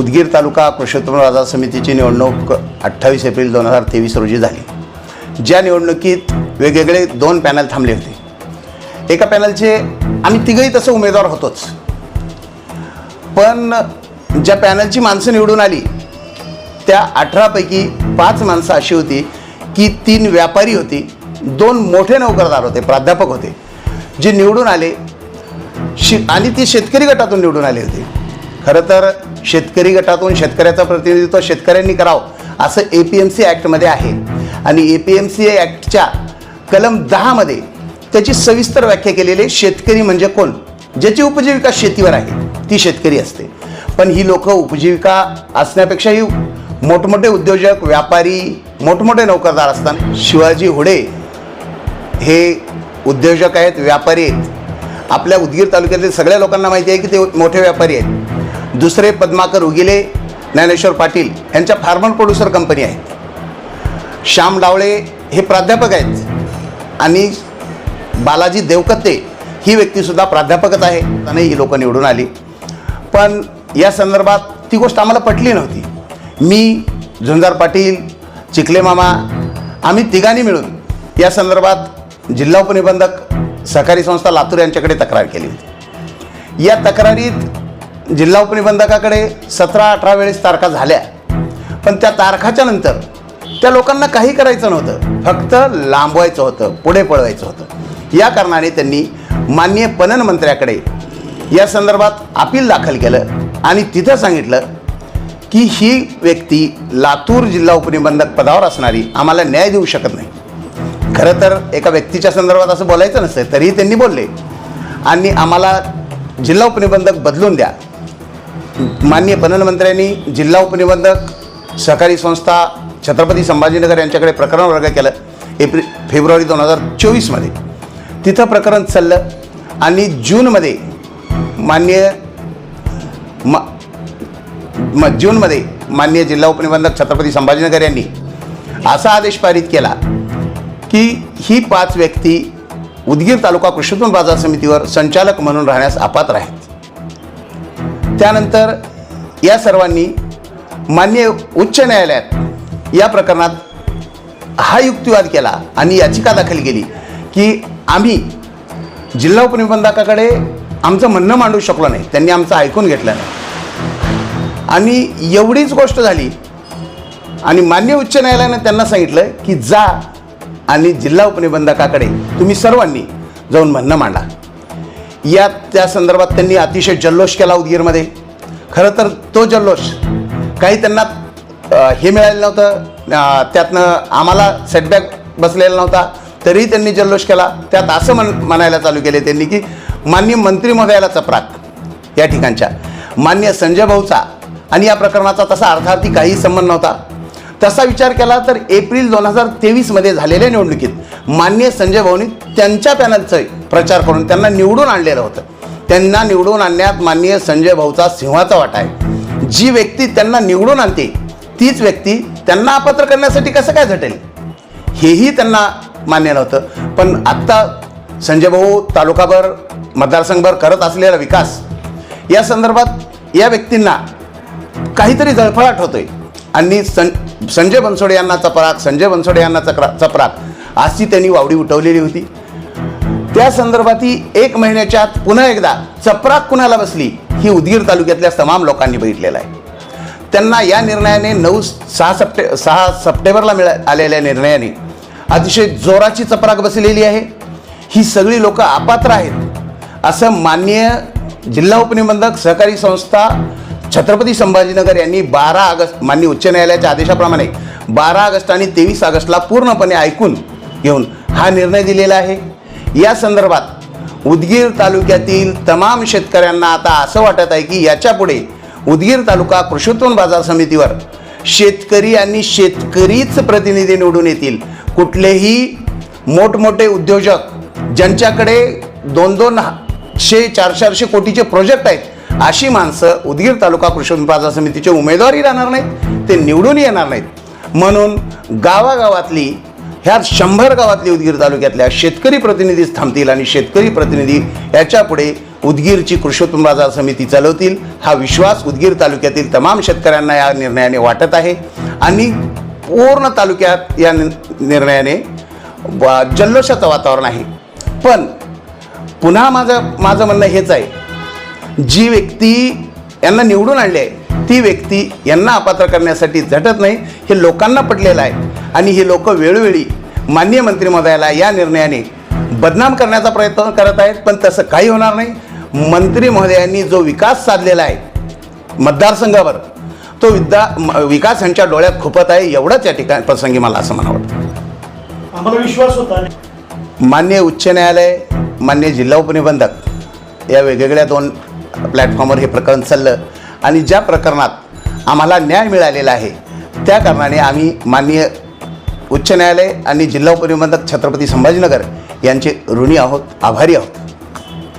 उदगीर तालुका पुरुषोत्तम बाजार समितीची निवडणूक अठ्ठावीस एप्रिल दोन हजार तेवीस रोजी झाली. ज्या निवडणुकीत वेगवेगळे दोन पॅनल थांबले होते. एका पॅनलचे आम्ही तिघही तसं उमेदवार होतोच. पण ज्या पॅनलची माणसं निवडून आली त्या अठरापैकी पाच माणसं अशी होती की तीन व्यापारी होती दोन मोठे नोकरदार होते प्राध्यापक होते जे निवडून आले शि आणि ती शेतकरी गटातून निवडून आले होते. खरं तर शेतकरी गटातून शेतकऱ्याचं प्रतिनिधित्व शेतकऱ्यांनी करावं. असं ए पी एम सी ॲक्टमध्ये आहे. आणि ए पी एम सी ॲक्टच्या कलम दहामध्ये त्याची सविस्तर व्याख्या केलेली आहे. शेतकरी म्हणजे कोण? ज्याची उपजीविका शेतीवर आहे ती शेतकरी असते. पण ही लोकं उपजीविका असण्यापेक्षाही मोठमोठे उद्योजक व्यापारी मोठमोठे नोकरदार असताना शिवाजी होडे हे उद्योजक आहेत व्यापारी आहेत. आपल्या उदगीर तालुक्यातील सगळ्या लोकांना माहिती आहे की ते मोठे व्यापारी आहेत. दुसरे पद्माकर उगिले ज्ञानेश्वर पाटील यांच्या फार्मर प्रोड्युसर कंपनी आहेत श्याम डावळे हे प्राध्यापक आहेत. आणि बालाजी देवकत्ते ही व्यक्तीसुद्धा प्राध्यापकच आहे. आणि ही लोकं निवडून आली. पण या संदर्भात ती गोष्ट आम्हाला पटली नव्हती. मी झुंजार पाटील चिखले मामा आम्ही तिघांनी मिळून या संदर्भात जिल्हा उपनिबंधक सहकारी संस्था लातूर यांच्याकडे तक्रार केली होती. या तक्रारीत जिल्हा उपनिबंधकाकडे सतरा अठरा वेळेस तारखा झाल्या. पण त्या तारखाच्या नंतर त्या लोकांना काही करायचं नव्हतं. फक्त लांबवायचं होतं पुढे पळवायचं होतं. या कारणाने त्यांनी माननीय पणन मंत्र्याकडे या संदर्भात अपील दाखल केलं आणि तिथं सांगितलं की ही व्यक्ती लातूर जिल्हा उपनिबंधक पदावर असणारी आम्हाला न्याय देऊ शकत नाही. खरं तर एका व्यक्तीच्या संदर्भात असं बोलायचं नसतं तरीही त्यांनी बोलले. आणि आम्हाला जिल्हा उपनिबंधक बदलून द्या. माननीय पणन मंत्र्यांनी जिल्हा उपनिबंधक सहकारी संस्था छत्रपती संभाजीनगर यांच्याकडे प्रकरण वर्ग केलं. एप्रिल फेब्रुवारी दोन हजार चोवीसमध्ये. तिथं प्रकरण चाललं आणि जूनमध्ये माननीय मा म जूनमध्ये माननीय जिल्हा उपनिबंधक छत्रपती संभाजीनगर यांनी असा आदेश पारित केला की ही पाच व्यक्ती उदगीर तालुका कृषीतून बाजार समितीवर संचालक म्हणून राहण्यास अपात्र आहेत. त्यानंतर या सर्वांनी मान्य उच्च न्यायालयात या प्रकरणात हा युक्तिवाद केला आणि याचिका दाखल केली की आम्ही जिल्हा उपनिबंधकाकडे आमचं म्हणणं मांडू शकलो नाही. त्यांनी आमचं ऐकून घेतलं नाही. आणि एवढीच गोष्ट झाली आणि मान्य उच्च न्यायालयानं त्यांना सांगितलं की जा आणि जिल्हा उपनिबंधकाकडे तुम्ही सर्वांनी जाऊन म्हणणं मांडा. या त्या संदर्भात त्यांनी अतिशय जल्लोष केला उदगीरमध्ये. खरं तर तो जल्लोष काही त्यांना हे मिळालं नव्हतं त्यातनं आम्हाला सेटबॅक बसलेला नव्हता तरी त्यांनी जल्लोष केला. त्यात असं म्हण म्हणायला चालू केले त्यांनी की मान्य मंत्री महोदयाला चपराक या ठिकाणच्या. मान्य संजय भाऊचा आणि या प्रकरणाचा तसा अर्थार्थी काही संबंध नव्हता. तसा विचार केला तर एप्रिल दोन हजार तेवीसमध्ये झालेल्या निवडणुकीत मान्य संजय भाऊनी त्यांच्या पॅनलचं प्रचार करून त्यांना निवडून आणलेलं होतं. त्यांना निवडून आणण्यात माननीय संजय भाऊचा सिंहाचा वाटा आहे. जी व्यक्ती त्यांना निवडून आणते तीच व्यक्ती त्यांना अपात्र करण्यासाठी कसं काय झटेल? हेही त्यांना मान्य नव्हतं. पण आत्ता संजय भाऊ तालुकाभर मतदारसंघभर करत असलेला विकास या संदर्भात या व्यक्तींना काहीतरी जळफळाट होतोय. आणि सं संजय बनसोडे यांना चपराक संजय बनसोडे यांना चक्रा चपराक अशी त्यांनी वावडी उठवलेली होती. त्या संदर्भातही एक महिन्याच्या आत पुन्हा एकदा चपराक कुणाला बसली ही उदगीर तालुक्यातल्या तमाम लोकांनी बघितलेलं आहे. त्यांना या निर्णयाने नऊ सहा सप्टे सहा सप्टेंबरला मिळा आलेल्या निर्णयाने अतिशय जोराची चपराक बसलेली आहे. ही सगळी लोकं अपात्र आहेत. असं माननीय जिल्हा उपनिबंधक सहकारी संस्था छत्रपती संभाजीनगर यांनी बारा ऑगस्ट माननीय उच्च न्यायालयाच्या आदेशाप्रमाणे बारा ऑगस्ट आणि तेवीस ऑगस्टला पूर्णपणे ऐकून घेऊन हा निर्णय दिलेला आहे. या संदर्भात उदगीर तालुक्यातील तमाम शेतकऱ्यांना आता असं वाटत आहे की याच्यापुढे उदगीर तालुका कृषी उत्पन्न बाजार समितीवर शेतकरी आणि शेतकरीच प्रतिनिधी निवडून येतील. कुठलेही मोठमोठे उद्योजक ज्यांच्याकडे दोन दोन शे चारशे चारशे कोटीचे प्रोजेक्ट आहेत अशी माणसं उदगीर तालुका कृषी उत्पन्न बाजार समितीचे उमेदवारही राहणार नाहीत ते निवडून येणार नाहीत. म्हणून गावागावातली ह्या शंभर गावातली उदगीर तालुक्यातल्या शेतकरी प्रतिनिधीच थांबतील आणि शेतकरी प्रतिनिधी याच्यापुढे उदगीरची कृषोत्तम बाजार समिती चालवतील. हा विश्वास उदगीर तालुक्यातील तमाम शेतकऱ्यांना या निर्णयाने वाटत आहे. आणि पूर्ण तालुक्यात या नि- निर्णयाने वा- जल्लोषाचं वातावरण आहे. पण पुन्हा माझं माझं म्हणणं हेच आहे. जी व्यक्ती यांना निवडून आणली आहे ती व्यक्ती यांना अपात्र करण्यासाठी झटत नाही हे लोकांना पटलेलं आहे. आणि हे लोक वेळोवेळी माननीय मंत्री महोदयाला या निर्णयाने बदनाम करण्याचा प्रयत्न करत आहेत पण तसं काही होणार नाही. मंत्री महोदयांनी जो विकास साधलेला आहे मतदारसंघावर तो विद्या विकास यांच्या डोळ्यात खुपत आहे एवढंच या ठिकाणी प्रसंगी मला असं म्हणावं आम्हाला विश्वास होता. मान्य उच्च न्यायालय मान्य जिल्हा उपनिबंधक या वेगवेगळ्या दोन प्लॅटफॉर्मवर हे प्रकरण चाललं. आणि ज्या प्रकरणात आम्हाला न्याय मिळालेला आहे त्या कारणाने आम्ही माननीय उच्च न्यायालय आणि जिल्हा उपनिबंधक छत्रपती संभाजीनगर यांचे ऋणी आहोत आभारी आहोत.